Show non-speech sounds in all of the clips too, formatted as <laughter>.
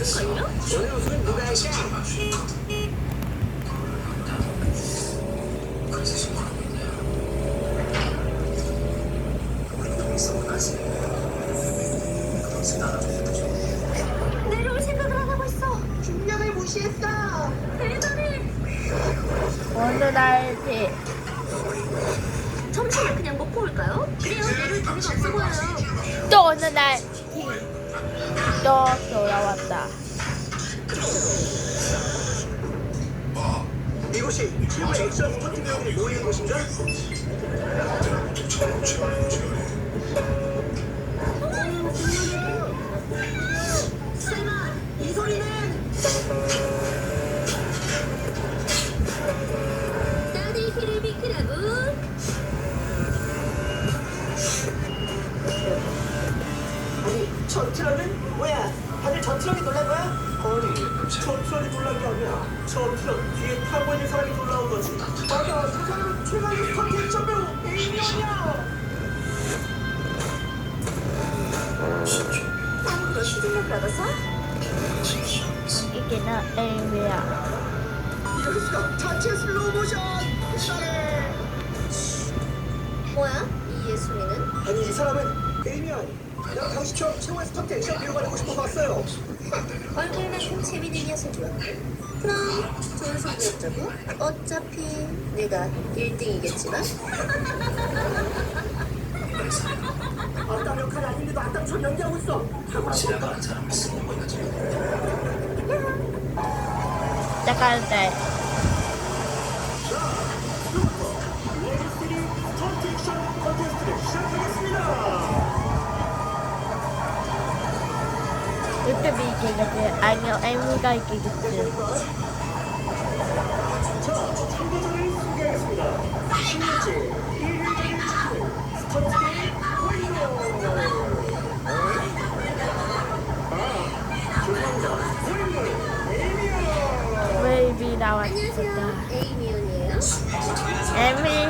오늘 우승은 누가 할까? 내려올 생각을 안 하고 있어. 중량을 무시했어. 대단해. 어느 날지 점심을 그냥 먹고 올까요? 그래요. 내려올 의미가 없어 보여요. 또 어느 날 또 돌아왔다. 이곳이 액션 스포츠 배우들이 모이는 곳인가? 저 트럭은 뭐야? 다들 저 트럭이 놀란 거야? 아니 저 트럭이 놀란 게 아니야. 저 트럭 뒤에 타고 있는 사람이 놀라운 거지. 맞아, 저 사람은 최강의 액션 배우 에이미언이야. 다음으로 시즌을 받아서 이게 나 에이미야. 이럴 수가 자체 슬로우 모션. 대단해. 뭐야? 이 예술이는? 아니 이 사람은 에이미언. 내가 당시처럼 최고의 스포츠 액션 배우가 되고 싶어서 왔어요. 얼굴만큼 재밌는 녀석이야. 그럼 좋은 소리 없자고? 어차피 내가 1등이겠지만 아따 <laughs> 역할이 아닌데도 아따처럼 연기하고 있어. 탁월한 시작할 때 레지스리 왔다. 안녕하세요. 에이미온이에요. 에미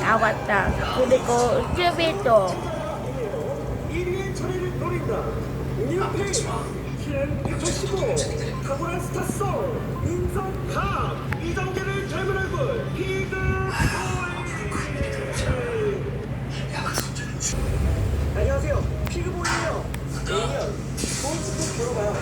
나왔다. 그리고 쭈비도 1위의 차례를 노린다. 뉴페이, 키는 185, 탁월한 스타성, 인성갑, 이정재를 젊은 얼굴, 보이. 안녕하세요, 피그보이예요. 내년 스포 보러 가요.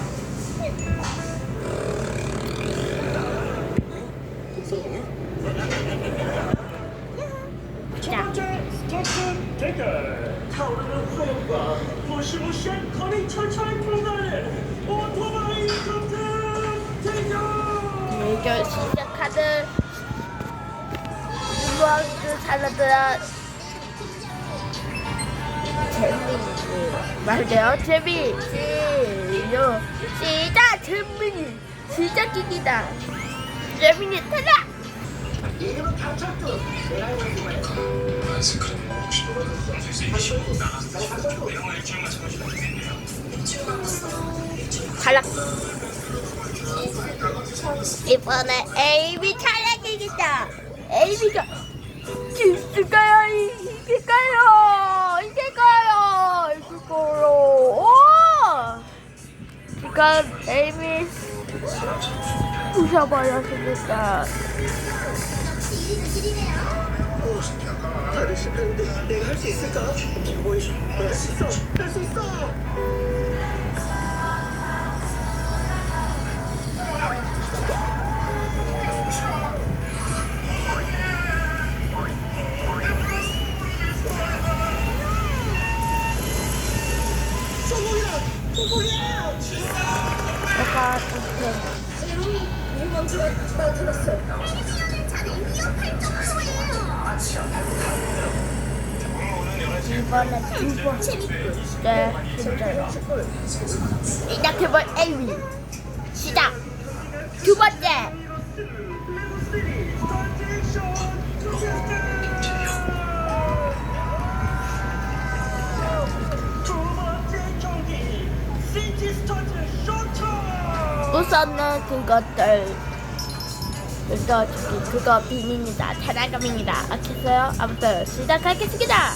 첫 번째 스타트 대결 타오르는 화염과 무시무시한 커닝 철철의 점프 대결 시작하는 이번 살라드라 재민이 말돼요. 재민이요. 시작! 재민이 시작이다. 재민이 타자 이름은 강철도 내가 알고 있는 거야 탈락 이번에 에이비 탈락이겠다. 에이비가 질까요 이길까요 이길까요 이길까요. 오! 지금 에이비 부셔버렸으니까 다들 실패했는데 내가 할 수 있을까? 할수 있어. 할 수 있어 예요. 이번에 두 번째 진짜요 시작해볼 에이비 시작 두 번째 우선은 그것들. 그거 저기 그거 비밀입니다. 타나감입니다. 아시겠어요? 아무튼 시작하겠습니다.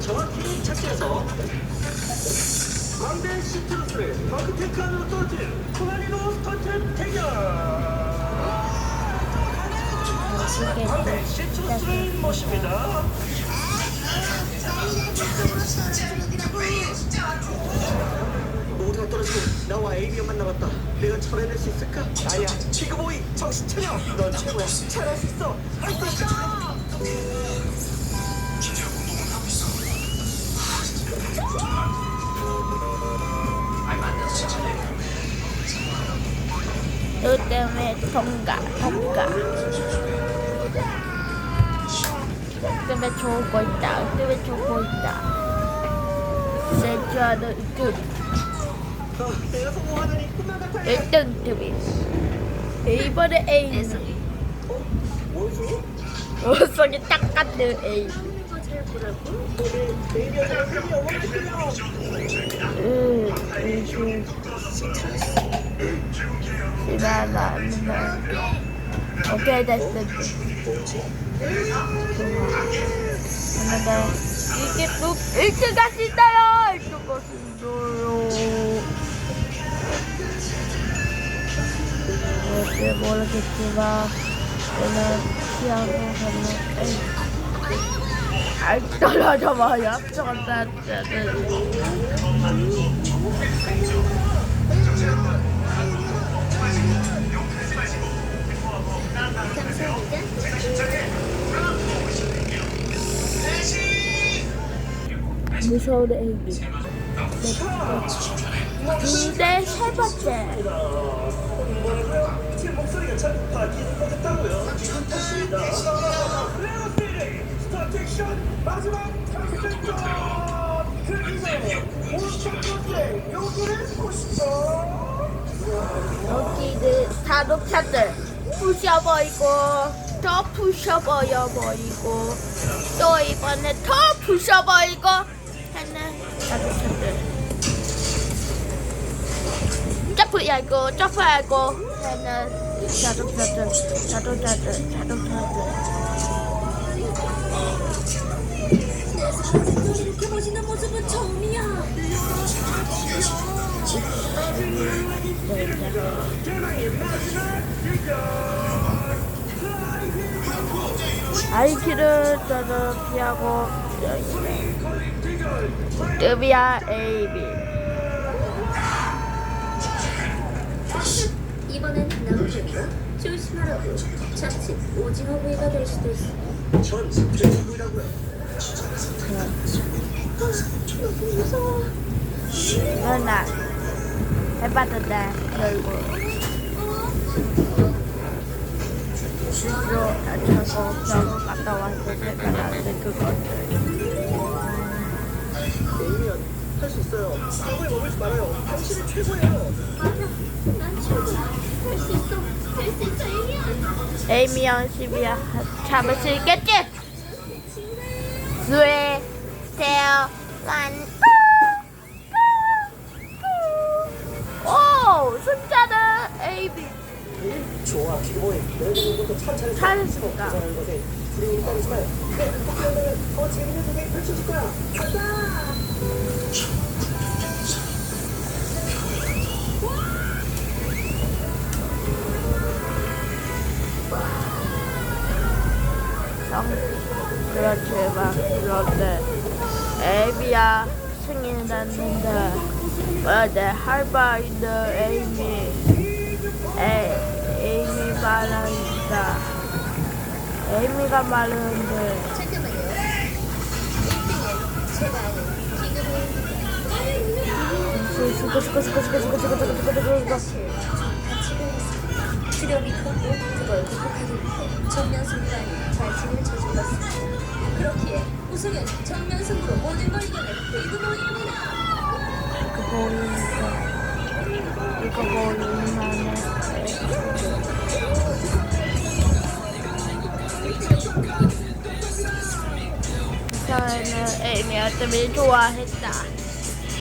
정확히 착지해서 광대 시트루스를 덩크테크 안으로 떨어뜨린 토나리노 스턴트 대결 모두가 떨어지고 나와 에이비언만 남았다. 내가 철회낼 수 있을까? 나야. 지그보이 정신 차려. 넌 최고야. 잘할 수 있어. 할 수 있어. 너 때문에 통과, 통과. 때문에 저거 있다. 그 때문에 저거 있다. 세주아는 1등. 1등 TV. 네이버의 A. 원성이 딱 같은 A. 응, 응, 응. 이만 안 오케이 됐어. 하나다 이게 또 이렇게 갈수 있어요! 이렇게 갈수 있어요. 이렇게 모르겠지만 그냥 피하고 가면 아이 떨어져 봐. 옆쪽은 따뜻해 무서운 애기. 군대 세 번째. 마지막 여기는 그 자동차들 부셔버리고 더 부셔버려 버리고 또 이번에 더 부셔버리고 자동차들 자동차들 자동차들 이렇게 멋있는 모습은 처음이야. 아이키를 저는 피하고 뜸이야 AB 이번엔 나오겠다. 조심하라고. 자칫 오징어 구이가 될 수도 있어. 전 제주구이라고요 너무 무서워. 누나 해봤는데 결국 스스로 다쳐서 병원 갔다 왔을 때가 나한테 그거를 에이미언 할 수 있어요 한국에 머물지 말아요 당신이 최고예요 맞아. 난 최고야. 할 수 있어. 할 수 있어, 에이미야. 에이미언 12야 참을 수 있겠지? 스웨 테어 란 오! 승자는 AB 좋아 기고이 너희들 것도 찬찬히 잘했습니다. 잘하는 것에 두려움이 따르지만 내 극복하려면 더 재밌는 세상이 펼쳐질 거야 성 그렇지 막 그런데 에이미야 승인 났는데 근데 할바인드 에이미 에 에이미 말하니까 에이미가 말하는데 잠깐만요. 1등은 제가 아는 지금은 수고 수고 수고 수고 수고 수고 수고 수고 수고 사실 가치가 있어. 두려움이 컸고 그걸 극복하기 위해 전면승부라는 자신을 저질렀습니다. 그렇기에 우승은 전면승부로 모든 걸 이겨낸. 그 보이니까 이거 보이면은 저는 에이미한테 좋아했다